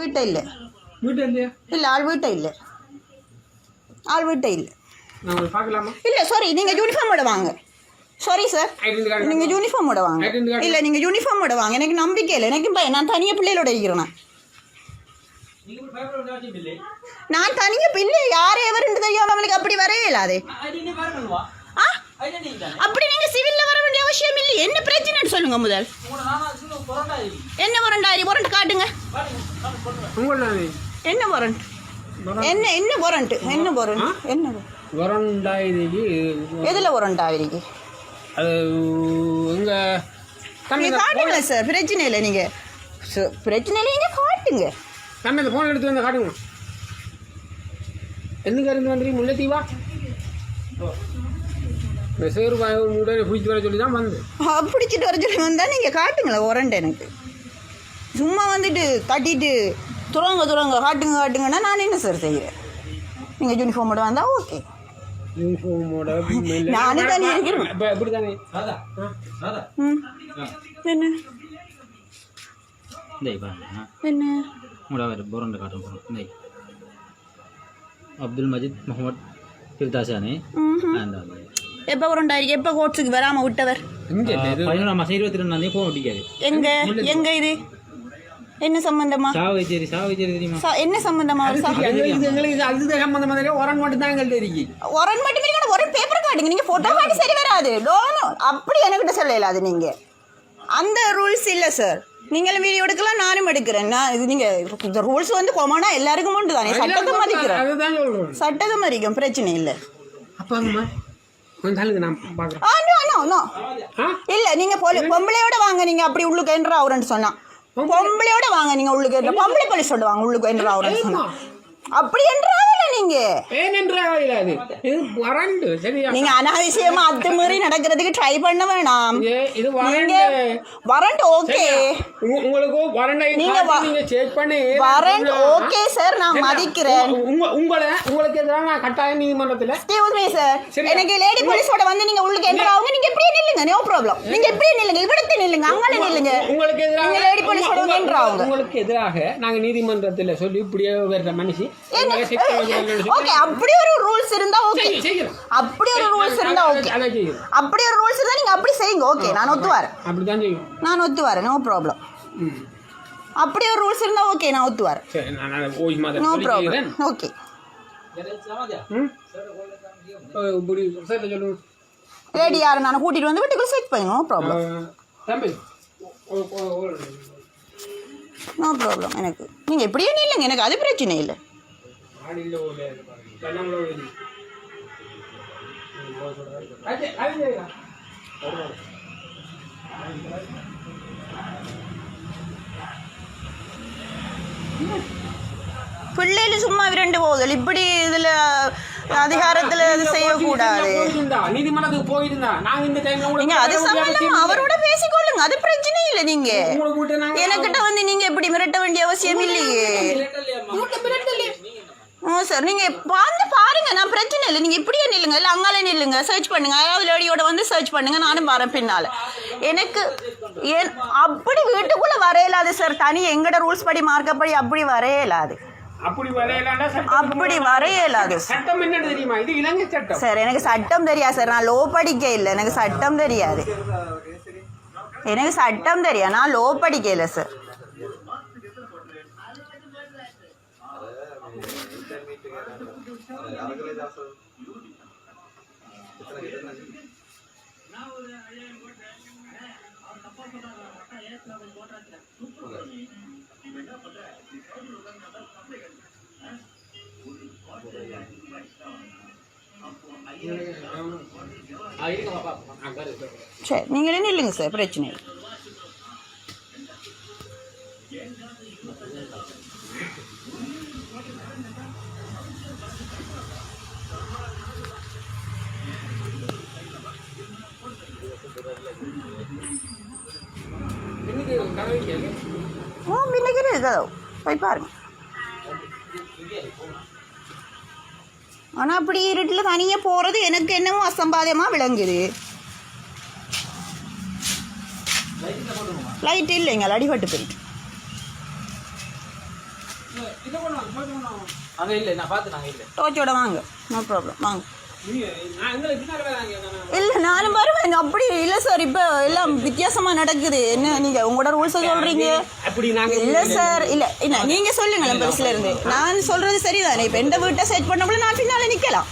வீட்டை இல்லை வீட்டு இல்லையா இல்லை ஆள் வீட்டை இல்லை ஆள் வீட்டை இல்லை சாரி நீங்கள் யூனிஃபார்மோட வாங்க. சாரி சார் நீங்கள் யூனிஃபார்மோட வாங்க. இல்லை நீங்கள் யூனிஃபார்மோட வாங்க. எனக்கு நம்பிக்கை இல்லை. எனக்கு பயம் நான் தனியாக பிள்ளைகளோட இருக்கிறேன் நான். தனியாக பிள்ளை யார் எவருன்னு தெரியாம அவங்களுக்கு அப்படி வரவே இல்லாதே அப்படி நீங்கள் சிவிலில் வர வேண்டிய அவசியம் இல்லை என்ன பிரச்சனைன்னு சொல்லுங்க முதல். என்ன முரண்டாரி முரண்டு காட்டுங்க. என்ன முரண்டு என்ன என்ன முரண்டு என்ன முரண்டு என்ன வரண்டாயிரக்கு எதில் முரண்டாவிரிக்கு அது எங்க தம்பி நீங்கள் காட்டுங்க சார் பிரச்சனை இல்லை நீங்கள் ச- பிரச்சனை இல்லை நீங்கள் காட்டுங்க. தம்பி அந்த ஃபோன் எடுத்து வந்து காட்டுங்க. எந்த இருந்து வந்துறீங்க முல்லைத்தீவா. இந்த சேரு உடனே பிடிச்சி வர சொல்லி தான் வந்து ஆ, பிடிச்சிட்டு வர சொல்லி வந்தால் நீங்கள் காட்டுங்களேன் உரண்டு எனக்கு. சும்மா வந்துட்டு கட்டிட்டு துறங்க துறங்க காட்டுங்க காட்டுங்கன்னா நான் என்ன சார் செய்கிறேன் நீங்கள் யூனிஃபார்மோட வந்தால் ஓகே யூனிஃபார்மோட நானே தானே இருக்கிறேன். இப்போ இப்படி தானே என்ன? போரண்ட காட்டும் போகிறோம் அப்துல் மஜித் முகமது பிரிதாசானி அந்த எப்போ உரண்டாயிருக்கு? எப்போ கோட்ஸுக்கு வராமல் விட்டவர்? பதினோராம் மாதம் இருபத்தி எங்க? எங்க இது? என்ன சம்பந்தமா? தெரியுமா? என்ன சம்பந்தமா ஒரு எங்களுக்கு அது சம்பந்தம் மாதிரி உரம் மட்டும் தான் எங்கள்கிட்ட இருக்கு. உரன் மட்டும் ஒரு பேப்பர் காட்டுங்க நீங்க போட்டோ காட்டி சரி வராது. டோனோ அப்படி என்கிட்ட சொல்லல அது நீங்க. அந்த ரூல்ஸ் இல்ல சார் நீங்களும் வீடியோ எடுக்கலாம் நானும் எடுக்கிறேன். நான் இது நீங்க இந்த ரூல்ஸ் வந்து கொமனா எல்லாருக்கும் உண்டு தானே. சட்டத்தை மதிக்கிறேன் சட்டத்தை மதிக்கும் பிரச்சனை இல்லை. அப்பாங்கம்மா கொஞ்சம் தள்ளுங்க நான் பார்க்குறேன் ஆ நோ நோ நோ. ஆ? இல்ல நீங்க போலி பொம்பளையோட வாங்க நீங்க அப்படி உள்ளுக்கு என்ற அவரன்னு சொன்னா. பொம்பளையோட வாங்க நீங்க உள்ளுக்கு என்ற. பொம்பளை போலீஸோட வாங்க உள்ளுக்கு என்ற அவரன்னு சொன்னா. அப்படி என்றாவில்ல நீங்க? நீங்க அனாவசியமா அத்துமீறி நடக்கிறதுக்கு ட்ரை பண்ண வேணாம். இது நீங்க வரண்ட் ஓகே உங்களுக்கு வரண்டை நீங்க செக் பண்ணி வரண்ட் ஓகே சார் நான் மதிக்கிறேன். உங்களை உங்களுக்கு எதிராக நான் கட்டாயம் நீதிமன்றத்தில் எக்ஸ்கியூஸ் மீ சார் எனக்கு லேடி போலீஸோட வந்து நீங்க உங்களுக்கு என்டர் ஆகுங்க. நீங்க இப்படியே நில்லுங்க நோ ப்ராப்ளம் நீங்க இப்படியே நில்லுங்க இவ்வளவு நில்லுங்க அங்கே நில்லுங்க. உங்களுக்கு எதிராக லேடி போலீஸோட வந்து உங்களுக்கு எதிராக நாங்க நீதிமன்றத்தில் சொல்லி இப்படியே வேற மனுஷி. ஓகே அப்படி ஒரு ரூல்ஸ் இருந்தா ஓகே. அப்படி ஒரு ரூல்ஸ் இருந்தா ஓகே அப்படி ஒரு ரூல்ஸ் இருந்தா நீங்க அப்படி செய்யுங்க. ஓகே நான் ஒத்து வரேன் அப்படித்தான் செய்யும். நான் ஒத்து வரேன் நோ ப்ராப்ளம். அப்படி ஒரு ரூல்ஸ் இருந்தா ஓகே நான் ஒத்து வரேன் நோ ப்ராப்ளம். ஓகே ம்? ஓ, இப்படி சரி சொல்லுங்க லேடி யாரை நான் கூட்டிட்டு வந்து வீட்டுக்குள்ள செக் பண்ணுங்க நோ ப்ராப்ளம். நோ ப்ராப்ளம் எனக்கு. நீங்க எப்படியே நில்லுங்க எனக்கு அது பிரச்சனை இல்லை. கண்ணாமல ஓடி அது அது பிள்ளைகள் சும்மா விரண்டு போகுதல். இப்படி இதுல அதிகாரத்துல இது செய்யக்கூடாது நீதிமன்றத்துக்கு போயிருந்தா நாங்க இந்த டைம்ல நீங்க அது சம்பந்தமா அவரோட பேசிக்கொள்ளுங்க. அது பிரச்சனை இல்லை நீங்க. எனக்கிட்ட வந்து நீங்க இப்படி மிரட்ட வேண்டிய அவசியம் இல்லையே. ஓ சார் நீங்க வந்து பாருங்க நான் பிரச்சனை இல்லை. நீங்க இப்படியே நில்லுங்க. இல்லை அங்காலே நில்லுங்க. சர்ச் பண்ணுங்க. யாராவது லேடியோட வந்து சர்ச் பண்ணுங்க. நானும் வரேன் பின்னால. எனக்கு ஏன் அப்படி வீட்டுக்குள்ள வரையலாது சார் தனி எங்கட ரூல்ஸ் படி மார்க்கப்படி அப்படி வரையலாது அப்படி அப்படி வரையலாது சட்டம் என்னன்னு தெரியுமா? இது இலங்கை சட்டம். சார் எனக்கு சட்டம் தெரியாது சார் நான் லோ படிக்க இல்லை. எனக்கு சட்டம் தெரியாது. எனக்கு சட்டம் தெரியாது. நான் லோ இல்லை சார் ஆ, இருங்க பாப்பா. ஆ, பாரு, பாரு. சரி நீங்களே நில்லுங்க சார் பிரச்சனை இல்லை. ஓ பின்னைக்கு இருக்கதோ போய் பாருங்க ஆனால் அப்படி இருட்டில் தனியாக போகிறது எனக்கு என்னமோ அசம்பாதியமாக விளங்குது லைட் இல்லைங்க அடிபட்டு போயிட்டு டோச்சோட வாங்க நோ ப்ராப்ளம் வாங்க இல்லை நானும் வருவேன். அப்படி இல்லை சார் இப்போ எல்லாம் வித்தியாசமா நடக்குது. என்ன நீங்க உங்களோட ரூல்ஸை சொல்றீங்க? அப்படி நாங்க இல்ல சார் இல்ல. இல்ல நீங்க சொல்லுங்களேன் பஸ்ல இருந்து. நான் சொல்றது சரிதானே? இப்ப எந்த வீட்டை செட் பண்ணப்பல நான் பின்னால நிக்கலாம்.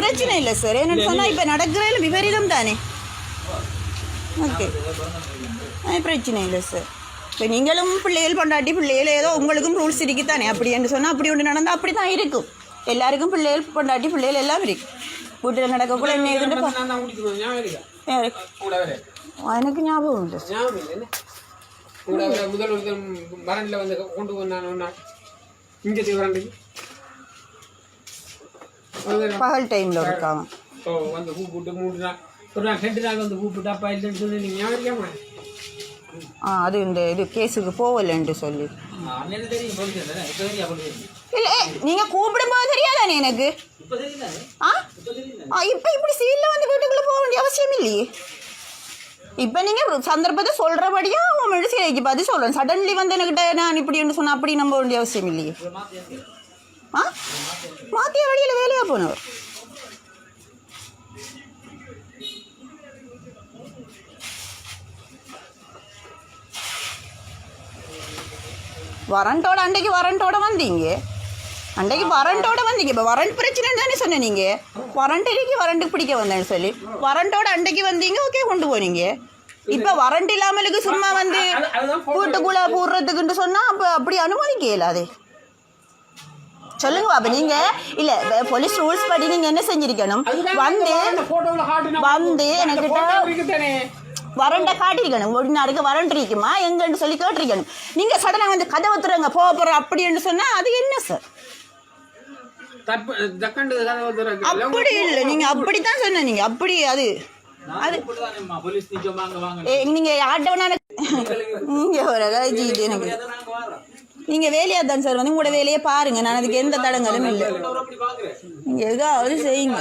பிரச்சனை இல்ல சார் என்னன்னு சொன்னா இப்ப நடக்கிறதுல விபரீதம் தானே? ஓகே. பிரச்சனை இல்லை சார் இப்போ நீங்களும் பிள்ளைகள் பொண்டாட்டி பிள்ளைகள் ஏதோ உங்களுக்கும் ரூல்ஸ் இருக்குத்தானே அப்படி என்று சொன்னால் அப்படி ஒன்று நடந்தால் அப்படி தான் இருக்கும். எல்லாருக்கும் பிள்ளைகள் பொண்டாட்டி பிள்ளைகள் எல்லாம் இருக்கு. வீட்டில் நடக்கக்குள்ள என்ன எனக்கு ஞாபகம் இல்லை கூட முதல் முதல் வரண்டில் வந்து கொண்டு வந்தான் இங்கே வரண்டுக்கு பகல் டைமில் இருக்காங்க ஓ வந்து கூப்பிட்டு மூணு நாள் ஒரு நாள் ரெண்டு நாள் வந்து கூப்பிட்டு அப்பா இல்லைன்னு சொல்லி நீங்கள் ஞாபகம் ஆ அது இந்த இது கேஸுக்கு போகலன்ட்டு சொல்லி. தெரியும் இல்லை நீங்கள் கூப்பிடும்போது தெரியாதானே எனக்கு? ஆ? இப்போ இப்படி சீலில் வந்து வீட்டுக்குள்ளே போக வேண்டிய அவசியம் இல்லையே. இப்போ நீங்கள் சந்தர்ப்பத்தை சொல்கிறபடியா உன் மெடிசைக்கு பார்த்து சொல்கிறேன் சடன்லி வந்து என்கிட்ட நான் இப்படி சொன்னால் அப்படி நம்ப வேண்டிய அவசியம் இல்லையே. ஆ? மாத்திய வழியில் வேலையாக போனவர்? வரண்டோட அன்றைக்கு வரண்டோட வந்தீங்க. அன்றைக்கு வரண்டோட வந்தீங்க. இப்போ வரண்ட் பிரச்சனை தானே சொன்ன நீங்க. வரண்ட் இருக்கு வரண்டு பிடிக்க வந்தேன்னு சொல்லி. வரண்டோட அன்றைக்கு வந்தீங்க ஓகே கொண்டு போனீங்க. இப்போ வரண்ட் இல்லாமலுக்கு சும்மா வந்து வீட்டுக்குள்ள போடுறதுக்குன்னு சொன்னா அப்போ அப்படி அனுமதிக்க இயலாதே. சொல்லுங்க பாப்பா நீங்க இல்ல போலீஸ் ரூல்ஸ் படி நீங்க என்ன செஞ்சிருக்கணும்? வந்து வந்து இருக்குதானே? வரண்ட காட்டியிருக்கணும். ஒரு நாளுக்கு வரண்ட் இருக்குமா? எங்கன்னு சொல்லி கேட்டிருக்கணும். நீங்க சடனாக வந்து கதவை திறங்க போக போறோம் அப்படின்னு சொன்னா அது என்ன சார் அப்படி இல்லை. நீங்க அப்படித்தான் சொன்ன நீங்க. அப்படி அது. அது நீங்க வேணாலும் நீங்க ஒரு கஜி இது எனக்கு. நீங்கள் வேலையாக நீங்க வேலையா தான் சார் வந்து உங்களோட வேலையை பாருங்க. நான் அதுக்கு எந்த தடங்களும் இல்லை. நீங்கள் எதாவது ஏதாவது செய்யுங்க.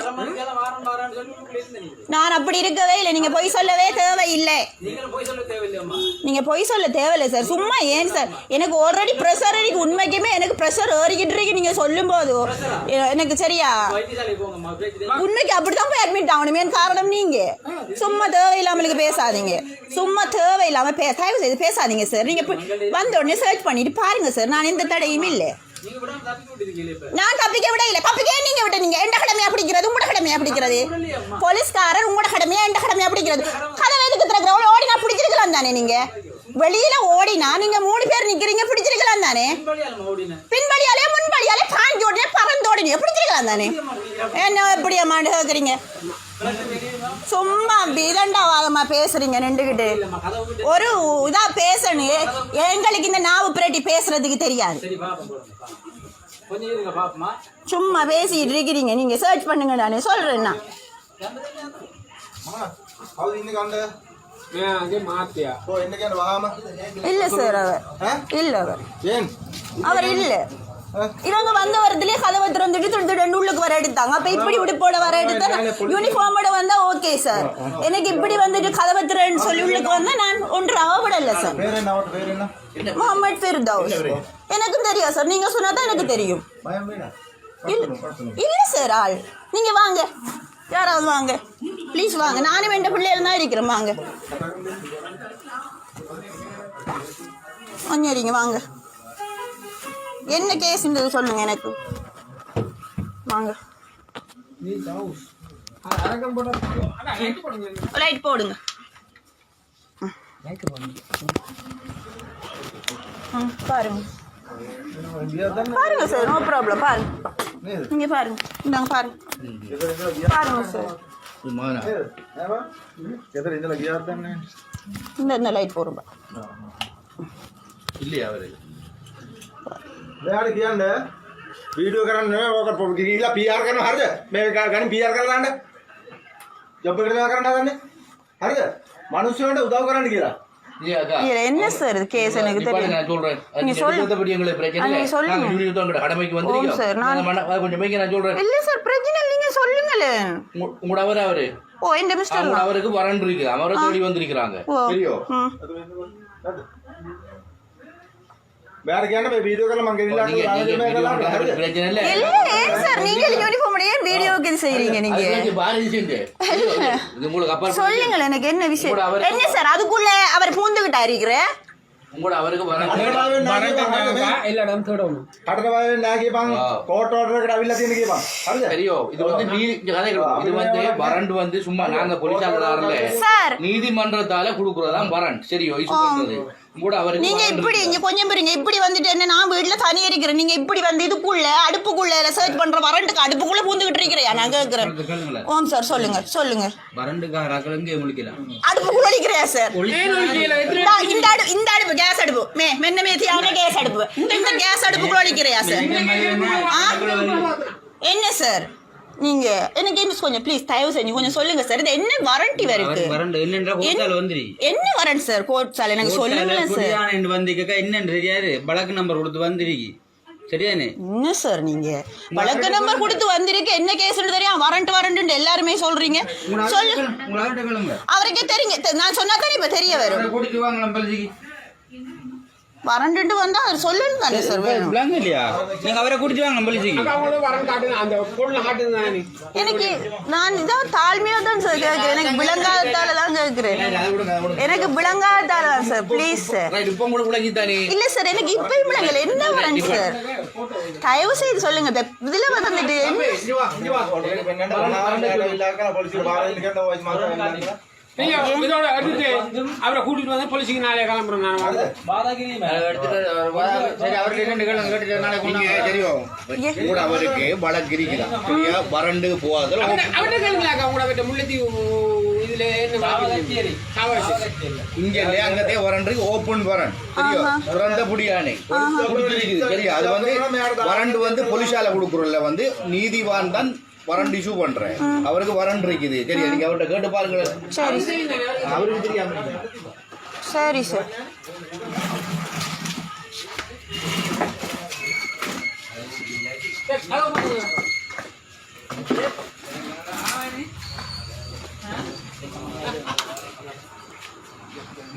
நான் அப்படி இருக்கவே இல்லை. நீங்க பொய் சொல்லவே தேவையில்லை. நீங்களும் நீங்க பொய் சொல்ல தேவையில்லை சார். சும்மா ஏன் சார்? எனக்கு ஆல்ரெடி ப்ரெஷர் இருக்கு. உண்மைக்குமே எனக்கு ப்ரெஷர் ஏறிக்கிட்டு இருக்கு. நீங்க சொல்லும் போது எனக்கு சரியா? உண்மைக்கு அப்படிதான் போய் அட்மிட் ஆகணுமே. காரணம் நீங்க. சும்மா தேவையில்லாமலுக்கு பேசாதீங்க. சும்மா தேவையில்லாம பே தயவு செய்து பேசாதீங்க சார். நீங்க வந்த உடனே சர்ச் பண்ணிட்டு பாருங்க சார் நான் எந்த தடையும் இல்லை. நான் தப்பிக்க விட இல்லை. தப்பிக்க நீங்க விட நீங்க எந்த கடமையா பிடிக்கிறது? உங்களோட கடமையா பிடிக்கிறது? போலீஸ்காரர் உங்களோட கடமையா? எந்த கடமையா பிடிக்கிறது? கதவை எதுக்கு திறக்கிறவங்க ஓடி நான் பிடிச்சிருக்கலாம் தானே நீங்க? வெளியில ஓடினா நீங்க மூணு பேர் நிக்கிறீங்க பிடிச்சிருக்கலாம் தானே? பின்படியாலே முன்படியாலே பாஞ்சு உடனே பறந்து உடனே பிடிச்சிருக்கலாம் தானே? என்ன எப்படி அம்மாண்டு கேட்குறீங்க சும்மா விதண்டாவாதமா பேசுறீங்க நின்றுகிட்டு. ஒரு இதா பேசணும் எங்களுக்கு இந்த நாவு பிரட்டி பேசுறதுக்கு தெரியாது. சும்மா பேசிட்டு இருக்கிறீங்க. நீங்க சர்ச் பண்ணுங்க நானே. சொல்றேன் நான். இல்ல சார் அவர். இல்ல அவர். இல்ல. இவங்க வந்த வரதுலயே எடுத்தாங்க அப்ப இப்படி உடுப்போட வர எடுத்தா யூனிஃபார்மோட வந்தா ஓகே சார் எனக்கு இப்படி வந்துட்டு கதவத்துறேன்னு சொல்லி உள்ளுக்கு வந்தா நான் ஒன்று அவப்படல சார் முகமது ஃபிர்தௌஸ். எனக்கு தெரியும் சார் நீங்க சொன்னாதான் எனக்கு தெரியும். இல்ல சார் ஆள். நீங்க வாங்க. யாராவது வாங்க. ப்ளீஸ் வாங்க. நானும் என் பிள்ளைகள் தான் இருக்கிறேன் வாங்க. அஞ்சடிங்க வாங்க. என்ன கேஸ் இருந்தது சொல்லுங்க எனக்கு. வாங்க. லைட் போடுங்க. பாருங்க. பாருங்க சார் நோ ப்ராப்ளம் பாருங்க. இங்கே பாருங்க. இந்தாங்க பாருங்க. பாருங்க சார். இந்த இந்த லைட் போடுங்க. இல்லையா அவரு? வேலைக்கு වීඩියෝ කරන්න නෙමෙයි ඔකට ගිහිලා PR කරනවා හරිද? මේ ගණන් PR කරලා දාන්න. ජොබ් එකට දාලා කරන්න හදන්නේ. හරිද? මිනිස්සුන්ට උදව் කරන්න කියලා. என்ன சார் கேஸ் எனக்கு தெரியும் இல்ல சார் பிரச்சனை நீங்க சொல்லுங்களேன் உங்களோட அவர் அவரு ஓ இந்த மிஸ்டர் அவருக்கு வரண்டிருக்கு அவரை தேடி வந்திருக்கிறாங்க வீடியோ கால் செய்றீங்க நீங்க சொல்லுங்க எனக்கு என்ன விஷயம் அதுக்குள்ள அவர் பூந்துகிட்ட அறிகிற அவருக்கு வரண்டு வந்து சும்மா நாங்க பொலிசாரதாரில் நீதிமன்றத்தால குடுக்குறதான் வரண்ட் சரியோ இது நீங்க இப்படி. இங்க கொஞ்சம் பாருங்க இப்படி வந்துட்டு என்ன நான் வீட்டுல தனி இருக்கிறேன். நீங்க இப்படி வந்து இதுக்குள்ள அடுப்புக்குள்ள சர்ச் பண்ற வரண்டுக்கு அடுப்புக்குள்ள பூந்துகிட்டு இருக்கிறியா நான் கேக்குறேன். ஓம் சார் சொல்லுங்க சொல்லுங்க. அடுப்புக்குள்ள ஒழிக்கிறியா சார்? இந்தா, இந்த அடுப்பு இந்த அடுப்பு கேஸ் அடுப்பு. மே மென்ன மேத்தியான கேஸ் அடுப்பு? இந்த கேஸ் அடுப்புக்குள்ள ஒழிக்கிறியா சார்? ஆ? என்ன சார்? நீங்க எனக்கு என்ன கொஞ்சம் ப்ளீஸ் தயவு செஞ்சு கொஞ்சம் சொல்லுங்க சார் இது என்ன வாரண்டி வருது என்ன வரண்ட் சார் கோட் சார் எனக்கு சொல்லுங்களேன் சார் வந்திருக்கா என்னன்னு தெரியாது. பழக்கு நம்பர் கொடுத்து வந்துருக்கு சரியானே? என்ன சார் நீங்க? வழக்கு நம்பர் கொடுத்து வந்திருக்கு என்ன கேஸ்னு தெரியும் வரண்ட் வரண்ட் எல்லாருமே சொல்றீங்க. சொல்லு. அவருக்கே தெரியுங்க. நான் சொன்னா தானே இப்ப தெரிய வரும் கூட்டிட்டு வாங்க நம்ம பள்ளிக்கு வரண்டுட்டு வந்தா அவர் சொல்லணும் தானே சார் வேணும். விளாங்க இல்லையா? நீங்க அவரை கூட்டிட்டு வாங்க நம்ம பள்ளிக்கு அவங்களும் வரணும் காட்டுங்க அந்த பொருளை காட்டுங்க தானே எனக்கு நான் இதான் தாழ்மையா தான் சார் கேட்கிறேன் எனக்கு விளங்காததால தான் கேட்கிறேன் எனக்கு விளங்காததால தான் சார் ப்ளீஸ் சார். Right, இப்ப கூட விளங்கி தானே. இல்ல சார் எனக்கு இப்பயும் விளங்கல என்ன வரண்ட் சார்? தயவு செய்து சொல்லுங்க. இதுல வந்துட்டு என்ன நீங்க இதோட எடுத்து அவரை கூட்டிட்டு வந்து போலீஸுக்கு நாளே கிளம்புறேன் நான் அவர்கிட்ட கூட அவருக்கு வழக்கு இருக்கிறான் சரியா? வறண்டு போகாத கேளுங்களாக்கா முல்லைத்தீவு இதுல. இங்க அங்கத்தே வரண்டு ஓப்பன் வரன். சரியா திறந்த புடியானை சரியா அது வந்து வரண்டு வந்து போலீஸால கொடுக்குறோம்ல வந்து நீதிவான் தான் வரண்டு இஷ்யூ பண்றேன். அவருக்கு வரண்டு இருக்குது. சரியா? நீங்க அவர்கிட்ட கேட்டு பாருங்க சரி. அவருக்கு தெரியாம சரி சார். அதை